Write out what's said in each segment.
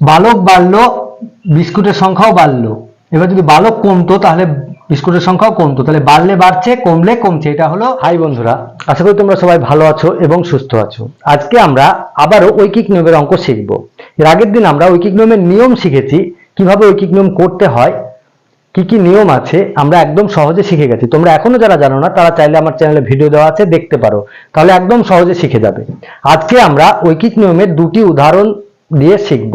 বালক বাড়লো, বিস্কুটের সংখ্যাও বাড়লো। এবার যদি বালক কমতো, তাহলে বিস্কুটের সংখ্যাও কমতো। তাহলে বাড়লে বাড়ছে, কমলে কমছে, এটা হলো হাই বন্ধুরা, আশা করি তোমরা সবাই ভালো আছো এবং সুস্থ আছো। আজকে আমরা আবারও ঐকিক নিয়মের অঙ্ক শিখব। এর আগের দিন আমরা ঐকিক নিয়মের নিয়ম শিখেছি, কীভাবে ঐকিক নিয়ম করতে হয়, কি কি নিয়ম আছে, আমরা একদম সহজে শিখে গেছি। তোমরা এখনও যারা জানো না, তারা চাইলে আমার চ্যানেলে ভিডিও দেওয়া আছে, দেখতে পারো। তাহলে একদম সহজে শিখে যাবে। আজকে আমরা ঐকিক নিয়মের দুটি উদাহরণ দিয়ে শিখব।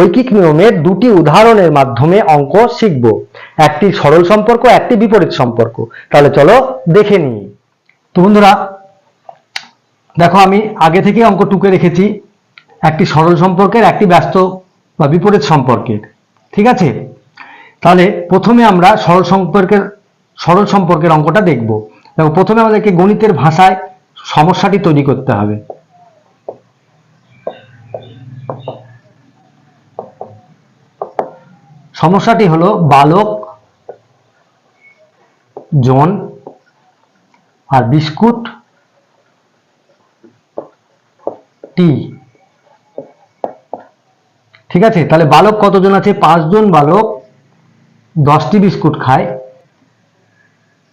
ঐকিক নিয়মের দুটি উদাহরণের মাধ্যমে অঙ্ক শিখব। একটি সরল সম্পর্ক, একটি বিপরীত সম্পর্ক। তাহলে চলো দেখে নিই। তো বন্ধুরা, দেখো আমি আগে থেকে অঙ্ক টুকে রেখেছি। একটি সরল সম্পর্কের, একটি ব্যস্ত বা বিপরীত সম্পর্কের। ঠিক আছে? তাহলে প্রথমে আমরা সরল সম্পর্কের সরল সম্পর্কের অঙ্কটা দেখব। দেখো, প্রথমে আমাদেরকে গণিতের ভাষায় সমস্যাটি তৈরি করতে হবে। সমস্যাটি হলো বালক, জন আর বিস্কুট টি। ঠিক আছে? তাহলে বালক কতজন আছে? পাঁচজন বালক দশটি বিস্কুট খায়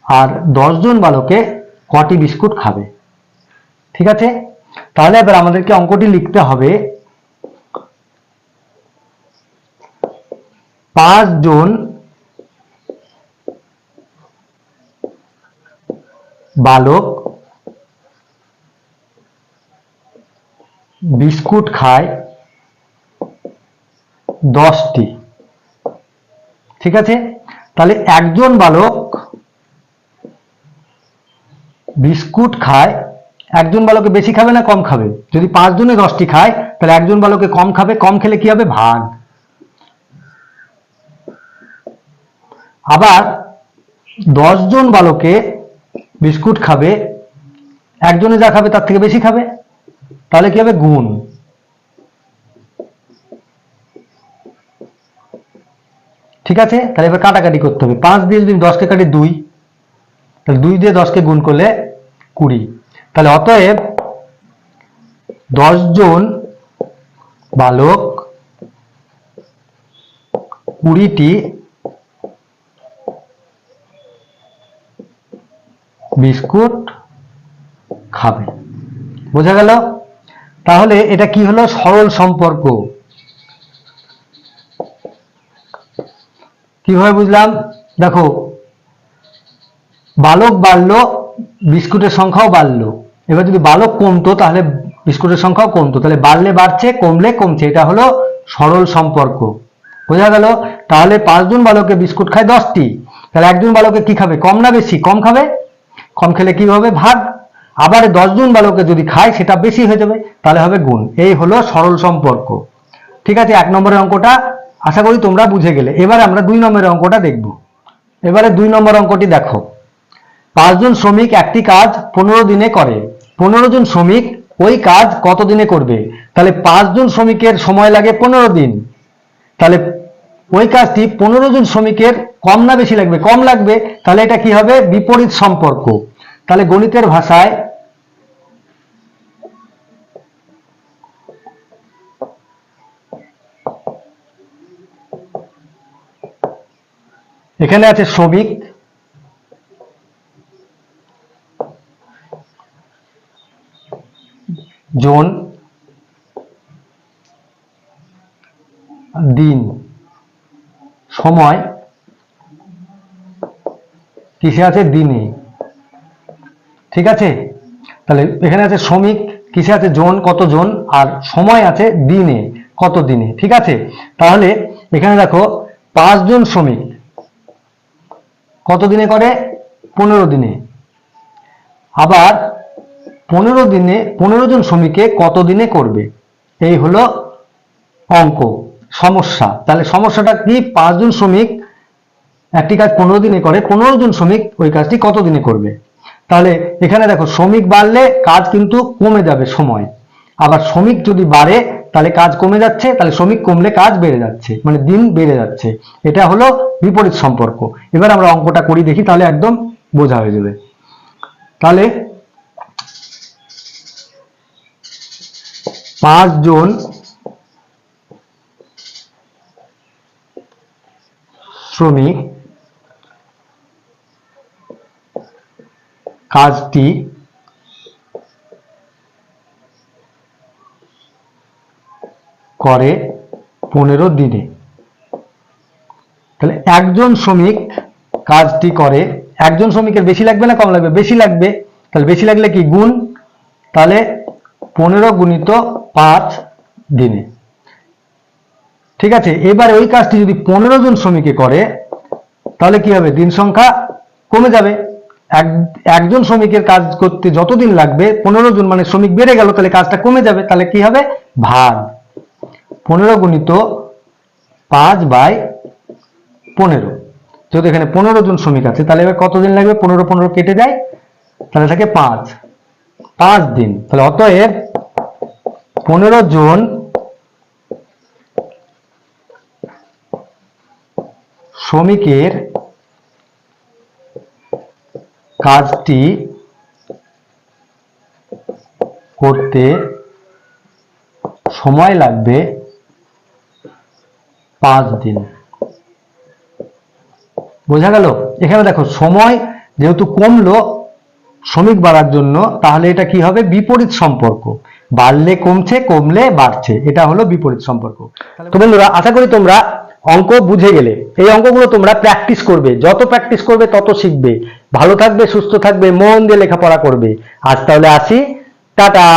আর দশজন বালকে কটি বিস্কুট খাবে। ঠিক আছে? তাহলে এবার আমাদেরকে অঙ্কটি লিখতে হবে। পাঁচজন বালক বিস্কুট খায় দশটি। ঠিক আছে? তাহলে একজন বালক বিস্কুট খায়, একজন বালকে বেশি খাবে না কম খাবে? যদি পাঁচজনে দশটি খায়, তাহলে একজন বালকে কম খাবে, কম খেলে কি হবে? ভাগ। আবার দশজন বালকে বিস্কুট খাবে, একজনে যা খাবে তার থেকে বেশি খাবে, তাহলে কি হবে গুণ? ঠিক আছে? তাহলে এবার কাটাকাটি করতে হবে। পাঁচ দিয়ে যদি দশকে কাটি দুই, তাহলে দুই দিয়ে দশকে গুণ করলে কুড়ি। তাহলে অতএব দশজন বালক কুড়িটি বিস্কুট খাবে। বোঝা গেল? তাহলে এটা কি হলো? সরল সম্পর্ক। কীভাবে বুঝলাম? দেখো, বালক বাড়লো, বিস্কুটের সংখ্যাও বাড়লো। এবার যদি বালক কমতো, তাহলে বিস্কুটের সংখ্যাও কমতো। তাহলে বাড়লে বাড়ছে, কমলে কমছে। এটা হলো সরল সম্পর্ক। বোঝা গেল? তাহলে পাঁচজন বালকে বিস্কুট খায় দশটি। তাহলে একজন বালকে কি খাবে? কম না বেশি? কম খাবে? কম খেলে কি হবে? ভাগ। আবার দশজন বালকে যদি খায়, সেটা বেশি হয়ে যাবে, তাহলে হবে গুণ। এই হলো সরল সম্পর্ক। ঠিক আছে, এক নম্বরের অঙ্কটা আশা করি তোমরা বুঝে গেলে। এবার আমরা দুই নম্বরের অঙ্কটা দেখব। এবারে দুই নম্বর অঙ্কটি দেখো। পাঁচজন শ্রমিক একটি কাজ পনেরো দিনে করে। পনেরো জন শ্রমিক ওই কাজ কত দিনে করবে? তাহলে পাঁচজন শ্রমিকের সময় লাগে পনেরো দিন। তাহলে ওই কাজটি পনেরো জন শ্রমিকের কম না বেশি লাগবে? কম লাগবে। তাহলে এটা কি হবে? বিপরীত সম্পর্ক। তাহলে গণিতের ভাষায় এখানে আছে শ্রমিক জোন দিন সময় কিসে আছে দিনে? ঠিক আছে? তাহলে এখানে আছে শ্রমিক, কিসে আছে জন, কত জন, আর সময় আছে দিনে, কত দিনে, ঠিক আছে? তাহলে এখানে দেখো পাঁচজন শ্রমিক। কত দিনে করে? পনেরো দিনে। আবার পনেরো দিনে, পনেরো জন শ্রমিকে কত দিনে করবে? এই হলো অঙ্ক, সমস্যা। তাহলে সমস্যাটা কি? পাঁচজন শ্রমিক একটি কাজ পনেরো দিনে করে, পনেরো জন শ্রমিক ওই কাজটি কত দিনে করবে? তাহলে এখানে দেখো, শ্রমিক বাড়লে কাজ কিন্তু কমে যাবে সময়। আবার শ্রমিক যদি বাড়ে, তাহলে কাজ কমে যাচ্ছে, তাহলে শ্রমিক কমলে কাজ বেড়ে যাচ্ছে মানে দিন বেড়ে যাচ্ছে। এটা হলো বিপরীত সম্পর্ক। এবার আমরা অঙ্কটা করি, দেখি তাহলে একদম বোঝা হয়ে যাবে। তাহলে পাঁচজন শ্রমিক কাজটি করে পনেরো দিনে। তাহলে একজন শ্রমিক কাজটি করে, একজন শ্রমিকের বেশি লাগবে না কম লাগবে? বেশি লাগবে। তাহলে বেশি লাগলে কি গুণ? তাহলে পনেরো গুণিত পাঁচ দিনে। ঠিক আছে, এবার ওই কাজটি যদি পনেরো জন শ্রমিকে করে, তাহলে কি হবে? দিন সংখ্যা কমে যাবে। একজন শ্রমিকের কাজ করতে যতদিন লাগবে, পনেরো জন মানে শ্রমিক বেড়ে গেল, তাহলে কাজটা কমে যাবে, তাহলে কি হবে? ভাগ। পনেরো গুণিত পাঁচ বাই পনেরো। যেহেতু এখানে পনেরো জন শ্রমিক আছে, তাহলে এবার কতদিন লাগবে? পনেরো পনেরো কেটে যায়, তাহলে থাকে পাঁচ। পাঁচ দিন। তাহলে অতএব পনেরো জন শ্রমিকের কাজটি করতে সময় লাগবে পাঁচ দিন। বোঝা গেল? এখানে দেখো, সময় যেহেতু কমলো শ্রমিক বাড়ার জন্য, তাহলে এটা কি হবে? বিপরীত সম্পর্ক। বাড়লে কমছে, কমলে বাড়ছে। এটা হলো বিপরীত সম্পর্ক। তো বন্ধুরা, আশা করি তোমরা অঙ্ক বুঝে গেলে। এই অঙ্কগুলো তোমরা প্র্যাকটিস করবে। যত প্র্যাকটিস করবে, তত শিখবে। ভালো থাকবে সুস্থ থাকবে মন দিয়ে লেখাপড়া করবে। আজ তাহলে আসি। টাটা!